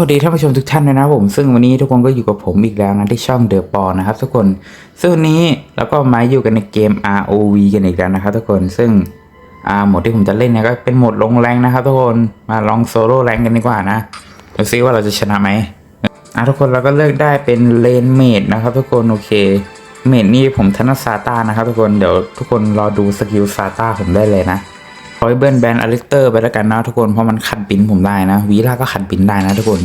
สวัสดีท่านผู้ชมทุกท่านด้วยนะครับผมซึ่งวันนี้ทุกคนก็อยู่กับผมอีกแล้วนะที่ช่องเดอะปอนะครับทุกคนซึ่งวันนี้เราก็มาอยู่กันในเกม ROV กันอีกแล้วนะครับทุกคนซึ่งอ่าโหมดที่ผมจะเล่นเนี่ยก็เป็นโหมดลงแรงนะครับทุกคนมาลองโซโล่แรงกันดีกว่านะดูซิว่าเราจะชนะไหมอ่าทุกคนเราก็เลือกได้เป็นเลนเมดนะครับทุกคนโอเคเมดนี่ผมถนัดซาตานะครับทุกคนเดี๋ยวทุกคนรอดูสกิลซาต้าผมได้เลยนะ ขอให้เบิร์นแบนอลิสเตอร์ไปแล้วกันนะทุกคนเพราะมันขัดบินผมได้นะวีล่าก็ขัดบินได้นะทุกคน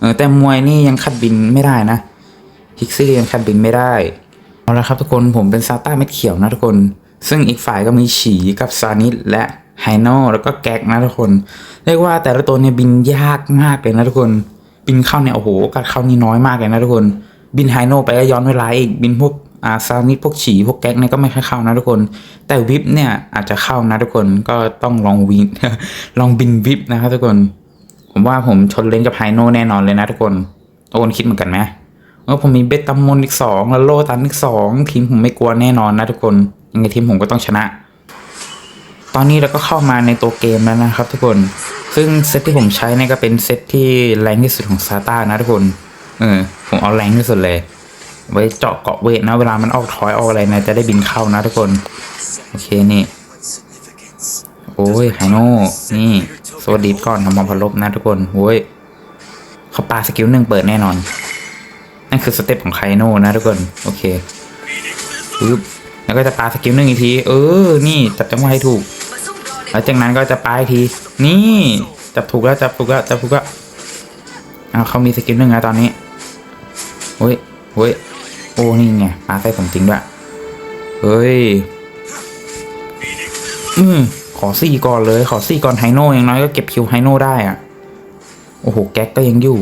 เออแต่มวยนี่ยังขัดบินไม่ได้นะพิกซี่ยังขัดบินไม่ได้เอาละครับทุกคนผมเป็นซาต้าเม็ดเขียวนะทุกคน ซึ่งอีกฝ่ายก็มีฉีกับซานิสและไฮโนแล้วก็แก๊กนะทุกคน เรียกว่าแต่ละตัวเนี่ยบินยากมากเลยนะทุกคน บินเข้าเนี่ยโอ้โหการเข้านี่น้อยมากเลยนะทุกคน บินไฮโนไปก็ย้อนเวลาอีกบินพวก อาซานิพวกฉีพวกแก๊กเนี่ยก็ไม่ค่อยเข้านะทุกคน แต่วิปเนี่ยอาจจะเข้านะทุกคนก็ต้องลองวินลองบินวิปนะครับทุกคน ผมว่าผมชนเลนกับไฮโนแน่นอนเลยนะทุกคนโอนคิดเหมือนกันไหมเออผมมีเบตตามอนอีกสองแล้วโลตันอีกสองทีมผมไม่กลัวแน่นอนนะทุกคนยังไงทีมผมก็ต้องชนะ ตอนนี้เราก็เข้ามาในตัวเกมแล้วนะครับทุกคน ซึ่งเซตที่ผมใช้เนี่ยก็เป็นเซตที่แรงที่สุดของซาต้านะทุกคนเออผมเอาแรงที่สุดเลย ไว้เจาะเกาะเวทนะ เวลามันออกถอยออกอะไรนะจะได้บินเข้านะทุกคน โอเคนี่โอ้ยไฮโน่นี่สวัสดีก่อนทำมอมพลบนะทุกคนโอ้ยเขาปาสกิลหนึ่งเปิดแน่นอน นั่นคือสเต็ปของไคโน่นะทุกคน โอเคปึ๊บแล้วก็จะปาสกิลหนึ่งอีกที เออ นี่จับจังหวะให้ถูก แล้วจากนั้นก็จะปาอีกที นี่ จับถูกแล้วจับถูกแล้วจับถูกแล้วอ้าเขามีสกิลหนึ่งแล้วตอนนี้เฮ้ยเฮ้ย โอ้นี่ไงปาใส่ผมจริงด้วยเฮ้ย อืมขอสี่ก่อนเลย ขอสี่ก่อนไฮโน่อย่างน้อยก็เก็บคิวไฮโน่ได้อะโอ้โห แก๊กก็ยังอยู่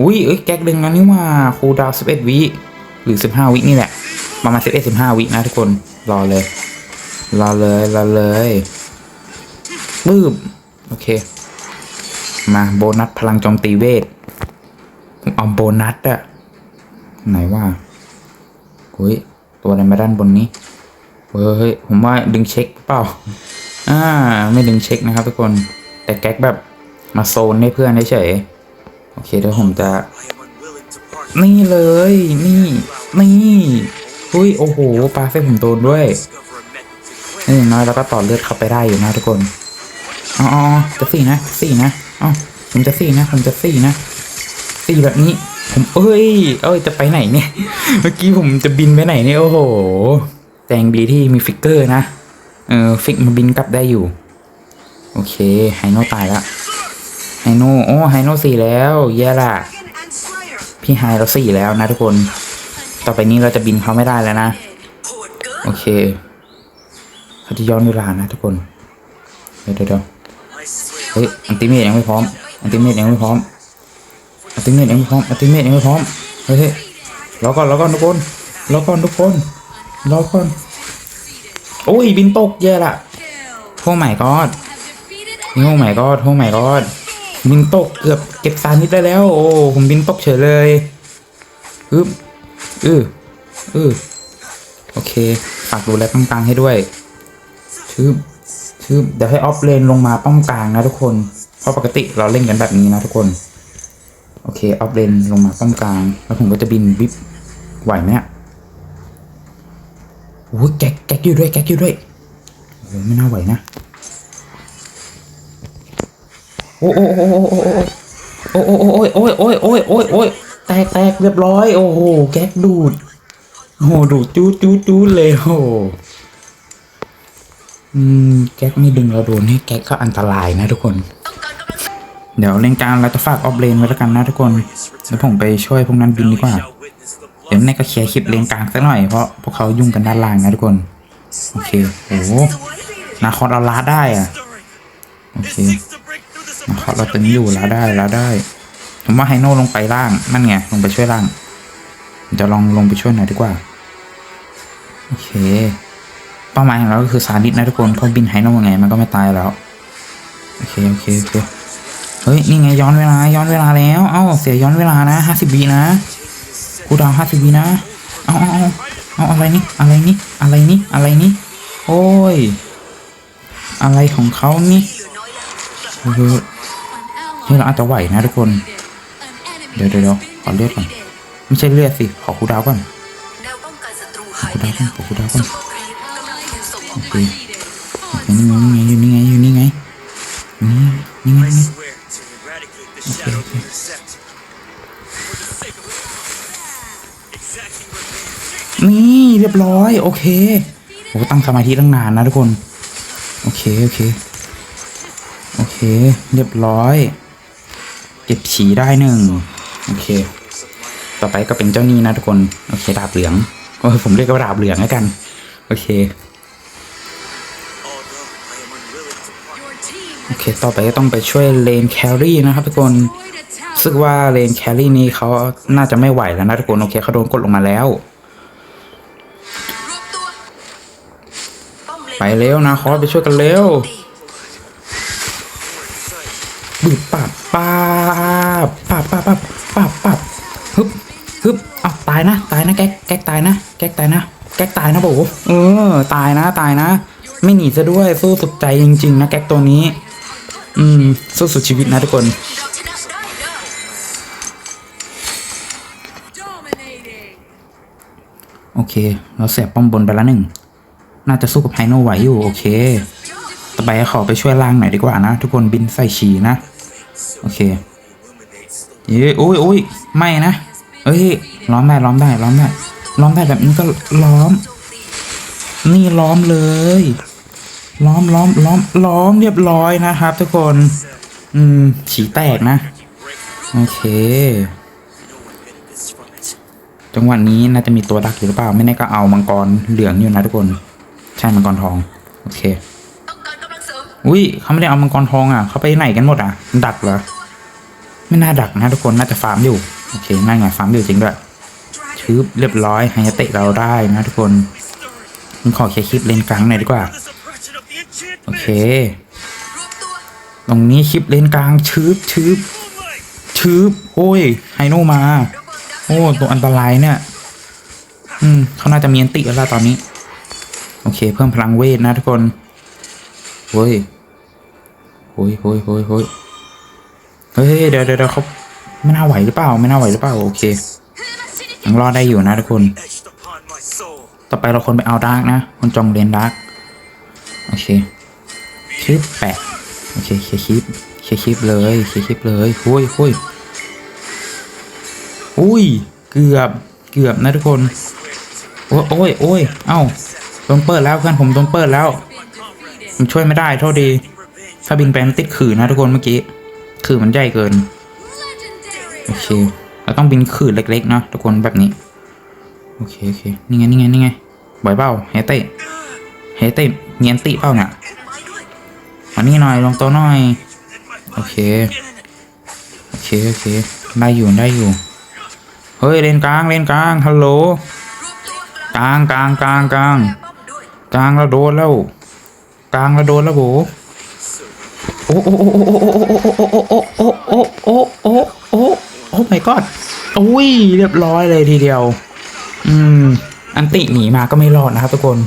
อุ้ยเอ้ย แก๊กดึงนั้นนี่ว่าคูดาวสิบเอ็ดวิ หรือสิบห้าวินี่แหละ ประมาณสิบเอ็ดสิบห้าวินะทุกคน รอเลย รอเลย รอเลยปื้บโอเค มาโบนัสพลังโจมตีเวท เอาโบนัสอะไหนว่า อุ้ย ตัวอะไรมาด้านบนนี้ เฮ้ย ผมว่าดึงเช็คเปล่า อ่า ไม่ดึงเช็คนะครับทุกคน แต่แก๊กแบบมาโซนให้เพื่อนเฉยโอเคเดี๋ยวผมจะ นี่เลย นี่ นี่อุ้ย โอ้โห ปลาเส้นผมโดนด้วยนี่น้อยเราก็ต่อเลือดเข้าไปได้อยู่นะทุกคน อ๋อออจะสี่นะ สี่นะอ๋อผมจะสี่นะ ผมจะสี่นะ สี่แบบนี้ ผมเอ้ย เอ้ย จะไปไหนเนี่ย เมื่อกี้ผมจะบินไปไหนเนี่ย โอ้โหแจงบีที่มีฟิกเกอร์นะ เออ ฟิกมาบินกลับได้อยู่ โอเค ไฮโนตายละ ไฮโน โอ้ ไฮโนสี่แล้วแย่ละพี่ไฮเราสี่แล้วนะทุกคน ต่อไปนี้เราจะบินเขาไม่ได้แล้วนะ โอเค เขาจะย้อนเวลานะทุกคน เดี๋ยวเดี๋ยวเดี๋ยวเฮ้ย อันติเมตยังไม่พร้อม อันติเมตยังไม่พร้อม อัติเมตยังไม่พร้อมอัติเมตยังไม่พร้อมเฮ้ยเรอก่อนรอก่อนทุกคนรอก่อนทุกคนรอก่อนโอ้ยบินตกแย่ละโอ้ไม่กอดนี่โอ้ไม่กอดโอ้ไม่กอดบินตกเกือบเก็บซานิดได้แล้ว โอ้ผมบินตกเฉยเลยอึ๊บอืออือโอเคฝากดูแลป้อมกลางให้ด้วยชืบชืบเดี๋ยวให้ออฟเลนลงมาป้อมกลางนะทุกคนเพราะปกติเราเล่นกันแบบนี้นะทุกคน โอเคออฟเลนลงมาป้อมกลาง แล้วผมก็จะบินวิบไหวไหมอะโอ้ยแก๊กแก๊กอยู่ด้วยแก๊กอยู่ด้วยโอ้ไม่น่าไหวนะโอ้โอ้โอ้โอ้โอ้โอ้โอ้ยโอ้ยโอ้ยโอ้ยโอ้ยโอ้ยแตกแตกเรียบร้อย โอ้โหแก๊กดูดโอ้โหดูดจู้จู้จู้เลยโอ้อืมแก๊กไม่ดึงเราโดนให้แก๊กก็อันตรายนะทุกคน เดี๋ยวเล่นกลางเราจะฝากออฟเลนไว้แล้วกันนะทุกคนแล้วผมไปช่วยพวกนั้นบินดีกว่า เดี๋ยวแม่ก็เคลียร์คลิปเลนกลางสักหน่อยเพราะพวกเขายุ่งกันด้านล่างนะทุกคน โอเคโอ้หนาคอร์เราลาได้อะโอเคนาคอร์เราตึงอยู่ลาได้ลาได้ ผมว่าไฮโน่ลงไปล่างนั่นไงลงไปช่วยล่างเดี๋ยวลองลงไปช่วยหน่อยดีกว่า โอเค เป้าหมายของเราก็คือซาดิสนะทุกคนเขาบินไฮโน่ไงมันก็ไม่ตายแล้ว โอเค โอเค โอเค เฮ้ยนี่ไงย้อนเวลาย้อนเวลาแล้วเอ้าเสียย้อนเวลานะห้าสิบวินะกูดาวห้าสิบวินะเอาเอาเอาเอาอะไรนี่อะไรนี่อะไรนี่อะไรนี่โอ้ยอะไรของเขานี่เฮ้ยเฮ้ยเราอาจจะไหวนะทุกคน An ดี๋ยวเดี๋ยวเดี๋ยวขอเลือดก่อนไม่ใช่เลือดสิขอคูดาวก่อนแนวป้องกันศัตรูขอคูดาวก่อนขอคูดาวก่อนโอเคอยู่นี่ไงอยู่นี่ไงอยู่นี่ไงนี่ไงนี่ swear to นี่เรียบร้อย โอเคโอ้ตั้งสมาธิตั้งนานนะทุกคน โอเค โอเค โอเค เรียบร้อย เก็บฉีได้หนึ่งโอเค ต่อไปก็เป็นเจ้านี่นะทุกคน โอเค ดาบเหลือง โอ้ผมเรียกว่าดาบเหลืองแล้วกัน โอเค เคต่อไปก็ต้องไปช่วยเลนแครี่นะครับทุกคนรู้สึกว่าเลนแครี่นี้เขาน่าจะไม่ไหวแล้วนะทุกคนโอเคเขาโดนกดลงมาแล้ว ไปเร็วนะคอสไปช่วยกันเร็วบึบปับป้าบปับปับปับปับปับฮึบฮึบเอาตายนะตายนะแก๊กแก๊กตายนะแก๊กตายนะแก๊กตายนะโบเออตายนะตายนะ ไม่หนีซะด้วยสู้สุดใจจริง ๆ นะแก๊กตัวนี้ อืมสู้สุดชีวิตนะทุกคน โอเค เราเสียบป้อมบนไปล้วหนึ่ง น่าจะสู้กับไฮโนไหวอยู่ โอเคต่อไปขอไปช่วยล่างหน่อยดีกว่านะ ทุกคนบินใส่ฉีนะ โอเคเย้โอ้ยโอ้ยไม่นะเอ้ยล้อมได้ล้อมได้ล้อมได้ล้อมได้แบบนี้ก็ล้อม นี่ล้อมเลย ล้อมล้อมล้อมล้อมเรียบร้อยนะครับ ทุกคน อืมฉีแตกนะ โอเค จังหวะนี้น่าจะมีตัวดักอยู่หรือเปล่า ไม่แน่ก็เอามังกรเหลืองอยู่นะทุกคน ใช่มังกรทอง โอเค อุ้ยเขาไม่ได้เอามังกรทองอะเขาไปไหนกันหมดอะ ดักเหรอ ไม่น่าดักนะทุกคน น่าจะฟาร์มอยู่ โอเคน่าไงฟาร์มอยู่จริงด้วยชืบเรียบร้อยไฮยาเตะเราได้นะทุกคนผมขอเคลียร์คลิปเลนกลางหน่อยดีกว่า เค ตรงนี้คลิปเลนกลางชืบชืบชืบโอ้ยไฮโนมา โอ้ตัวอันตรายเนี่ย อืมเขาน่าจะมีอันติแล้วตอนนี้ โอเค เพิ่มพลังเวทนะทุกคนเฮ้ยโฮ้ยโฮ้ยโฮ้ยโฮ้ยเฮ้ยเดี๋ยวเดี๋ยวเขาไม่น่าไหวหรือเปล่า ไม่น่าไหวหรือเปล่า โอเคยังรอดได้อยู่นะทุกคน ต่อไปเราคนไปเอาดาร์กนะ คนจองเลนดาร์กโอเค คลิปแปะโอเคเคลียร์คลิปเคลียร์คลิปเลยเคลียร์คลิปเลยหุยหุยอุ้ยเกือบเกือบนะทุกคน โอ้ยโอ้ยโอ้ยเอ้าโดนเปิดแล้วเพื่อนผมโดนเปิดแล้วผมช่วยไม่ได้โทษดีถ้าบินไปมันติดขื่อนะทุกคนเมื่อกี้ขื่อมันใหญ่เกินโอเคเราต้องบินขื่อเล็กๆเนาะทุกคนแบบนี้โอเคโอเคนี่ไงนี่ไงนี่ไงบ่อยเปล่าเฮเต้เฮเต้มีอันติเปล่าเนี่ย มานี่หน่อยลงโตัวหน่อย โอเค โอเค โอเค ได้อยู่ ได้อยู่ เฮ้ย เลนกลาง เลนกลาง ฮัลโหล กลางกลางกลางกลางป้อมด้วกลางเราโดนแล้ว กลางเราโดนแล้วโบโอ้โอ้โอ้โอ้โอ้โอ้โอ้โอ้โอ้โอ้โอ้โอ้โอ้โอ้ my god อุ้ย เรียบร้อยเลยทีเดียว อืม อันติหนีมาก็ไม่รอดนะครับทุกคน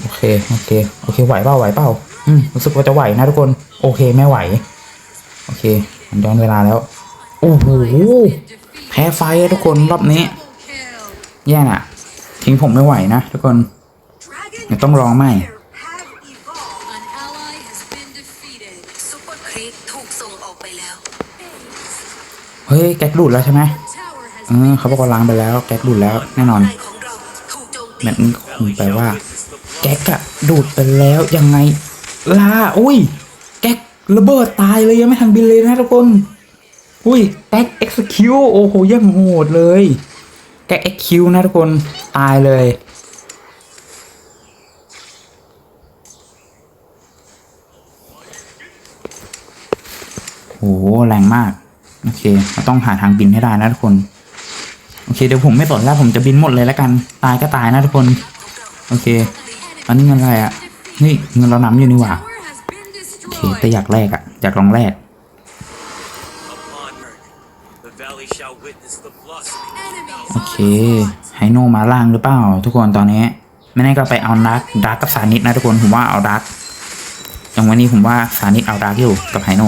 โอเค โอเค โอเค ไหวเปล่าไหวเปล่า อืมรู้สึกว่าจะไหวนะทุกคน โอเคไม่ไหว โอเค มันย้อนเวลาแล้ว โอ้โหแพ้ไฟอะทุกคนรอบนี้ แย่น่ะ ทิ้งผมไม่ไหวนะทุกคนเดี๋ยวต้องลองใหม่เฮ้ย แก๊กดูดแล้วใช่ไหมเออเขาบอกว่าล้างไปแล้ว แก๊กดูดแล้วแน่นอนนายของเราถูกโจมตีแบบนี้คงแปลว่า แก๊กอะดูดไปแล้วยังไง ลาอุ้ยแก๊กระเบิดตายเลยยังไม่ทันบินเลยนะทุกคน อุ้ยแก๊กเอ็กซ์คิวโอ้โหยังโหดเลย แก๊กเอ็กซ์คิวนะทุกคนตายเลยโหแรงมาก โอเคเราต้องหาทางบินให้ได้นะทุกคน โอเคเดี๋ยวผมไม่สนแล้วผมจะบินหมดเลยแล้วกัน ตายก็ตายนะทุกคน โอเค ตอนนี้เงินอะไรอะ่ะนี่เงินเรานำอยู่นี่หว่าโอเคแต่อยากแลกอะ่ะอยากลองแลก Upon Merc, the valley shall witness the blossoming. โอเคไฮโนมาล่างหรือเปล่าทุกคนตอนนี้ ไม่แน่ก็ไปเอาดักดักกับสานิดนะทุกคนผมว่าเอาดักอย่างวันนี้ผมว่าสานิดเอาดักอยู่กับไฮโน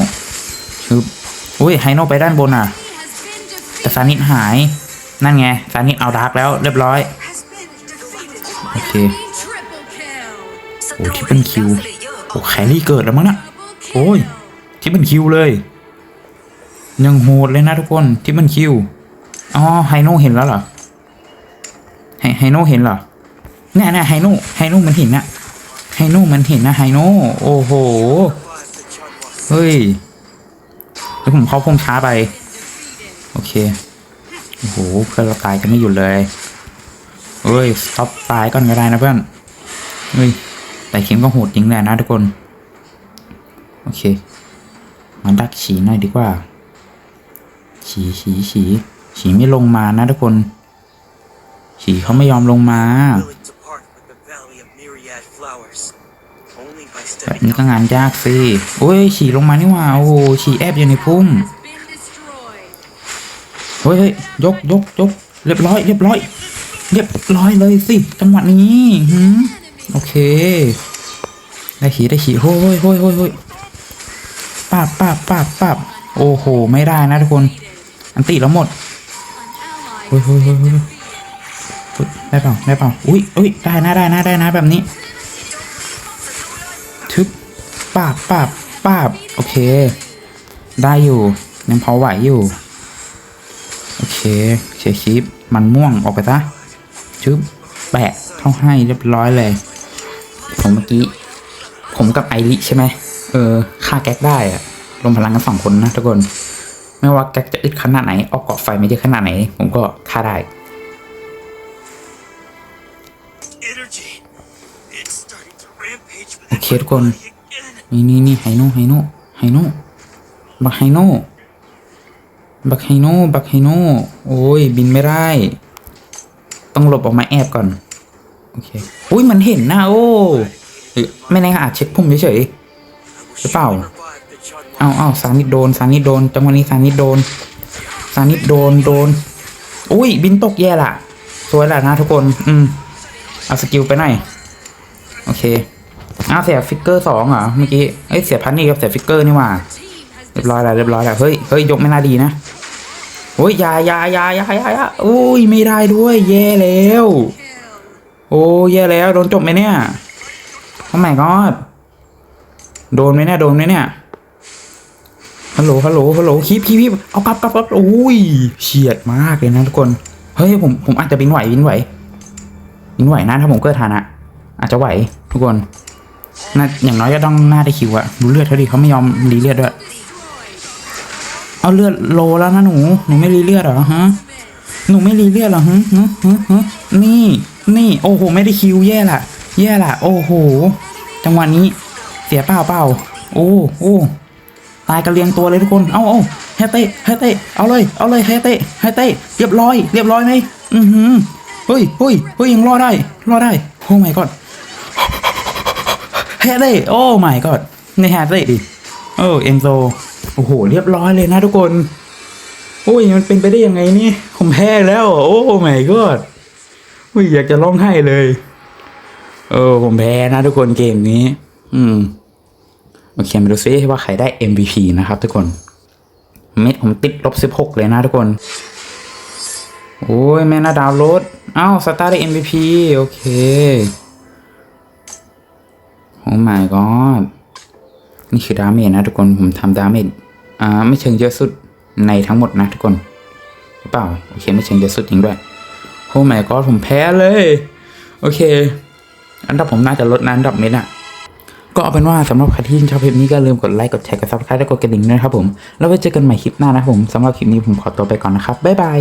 คืออุ้ยไฮโนไปด้านบนอะแต่ซานิดหายนั่นไงซานิดเอาดาร์กแล้วเรียบร้อยโอเค โอ้ที่เป็นคิวโอ้แครี่เกิดแล้วมั้งนะโอ้ยที่เป็นคิวเลย ยังโหดเลยนะทุกคนที่เป็นคิวอ๋อไฮโน่เห็นแล้วเหรอไฮไฮโน่เห็นเหรอเนี่ยเนี่ยไฮโน่ไฮโน่มันเห็นนะไฮโน่มันเห็นนะไฮโน่โอ้โหเฮ้ยแล้วผมเข้าพงช้าไป โอเคโอ้โหเพื่อนเราตายกันไม่หยุดเลยเฮ้ยสต็อปตายก่อนก็ได้นะเพื่อนเฮ้ย แต่เข็มก็โหดจริงแหละนะทุกคน โอเค มาดักฉีหน่อยดีกว่า ฉีฉีฉีฉีไม่ลงมานะทุกคน ฉีเขาไม่ยอมลงมาแบบนี้ก็งานยากสิ โอ้ย ฉีลงมานี่หว่า โอ้โห ฉีแอบอยู่ในพุ่มเฮ้ยเฮ้ยยกยกยกเรียบร้อย เรียบร้อย เรียบร้อยเลยสิ จังหวะนี้โอเค ได้ขี่ได้ขี่โฮ้ยโฮ้ยโฮ้ยโฮ้ยป้าบปาบปาบปาบโอ้โห ไม่ได้นะทุกคน อันติแล้วหมดเฮ้ยเฮ้ยเฮ้ยเฮ้ยได้เปล่าได้เปล่าอุ้ยอุ้ยได้นะได้นะได้นะแบบนี้ทึบปาบปาบปาบโอเค ได้อยู่ยังพอไหวอยู่ โอเคเคลียคลิปมันม่วงออกไปซะชึบแปะเข้าให้เรียบร้อยเลยผมเมื่อกี้ ผมกับไอริใช่ไหมเออฆ่าแก๊กได้อะรวมพลังกันสองคนนะทุกคน ไม่ว่าแก๊กจะอึดขนาดไหนออกเกาะไฟไม่ได้ขนาดไหน ผมก็ฆ่าได้ Energy. It's starting to rampage within Okay, my ทุกคน body again. นี่นี่นี่ไฮโน่ไฮโน่ไฮโน่บักไฮโน่บักไฮโน่บักไฮโน่โอ้ยบินไม่ได้ ต้องหลบออกมาแอบก่อน โอเค อุ้ยมันเห็นนะโอ้ เอ้ยไม่แน่อาจเช็คพุ่มเฉย I will Cái surely bảo. revive the Chunwa. ๆเอาเอาซานิดโดนซานิดโดนจังหวะนี้ซานิดโดนซานิดโดนโดน อุ้ยบินตกแย่ละสวยละนะทุกคน อืมเอาสกิลไปหน่อยโอเคอ้าวเสียฟิกเกอร์สองเหรอเมื่อกี้เอ้ยเสียพันนี่กับเสียฟิกเกอร์นี่ว่าเรียบร้อยแล้วเรียบร้อยแล้วเฮ้ยเฮ้ยยกไม่น่าดีนะโอ้ยยายายายายายาโอ้ยไม่ได้ด้วย แย่แล้ว โอ้แย่แล้วโดนจบไหมเนี่ย ทำไมก็โดนไหมเนี่ยโดนไหมเนี่ยฮัลโหลฮัลโหลฮัลโหลคีบคีบคีบเอากลับกลับกลับโอ้ยเฉียดมากเลยนะทุกคนเฮ้ยผมผมอาจจะบินไหวบินไหวบินไหวนะถ้าผมเกิดทันอะอาจจะไหวทุกคนน่าอย่างน้อยก็ต้องหน้าได้คิวอะดูเลือดเขาดิเขาไม่ยอมรีเลือดด้วยเอาเลือดโลแล้วนะหนูหนูไม่รีเลือดเหรอฮะหนูไม่รีเลือดเหรอฮะฮะฮะฮะนี่นี่โอ้โหไม่ได้คิวแย่ละ แย่ละโอ้โห จังหวะนี้ เสียเปล่าเปล่า โอ้โอ้ตายกันเรียงตัวเลยทุกคน เอาเอาเฮเต้เฮเต้เอาเลย เอาเลยเฮเต้เฮเต้เรียบร้อย เรียบร้อยไหมอือหือเฮ้ยเฮ้ยเฮ้ยยังรอดได้ รอดได้ โอ้ my god เฮเต้โอ้ my god ในเฮเต้ดิเออเอนโซ โอ้โห เรียบร้อยเลยนะทุกคน โอ้ย มันเป็นไปได้ยังไงนี่ ผมแพ้แล้ว โอ้ my god อุ้ย อยากจะร้องไห้เลย เออผมแพ้นะทุกคนเกมนี้ อืมโอเคมาดูซิว่าใครได้ MVP นะครับทุกคนเม็ดผมติดลบสิบหกเลยนะทุกคน โอ้ยแม่น่าดาวน์โหลดอ้าวสตาร์ได้ MVP โอเคโอ้ my god นี่คือดาเมจนะทุกคนผมทำดาเมจอ่าไม่เชิงเยอะสุดในทั้งหมดนะทุกคนเปล่า โอเค ไม่เชิงเยอะสุดจริงด้วยโอ้ my god ผมแพ้เลย โอเค อันดับผมน่าจะลดนะอันดับเม็ดอะก็เอาเป็นว่าสำหรับใครที่ชอบคลิปนี้ก็ลืมกดไลค์กดแชร์กดซับสไครต์และกดกระดิ่งด้วยครับผม แล้วไว้เจอกันใหม่คลิปหน้านะครับผมสำหรับคลิปนี้ผมขอตัวไปก่อนนะครับบ๊ายบาย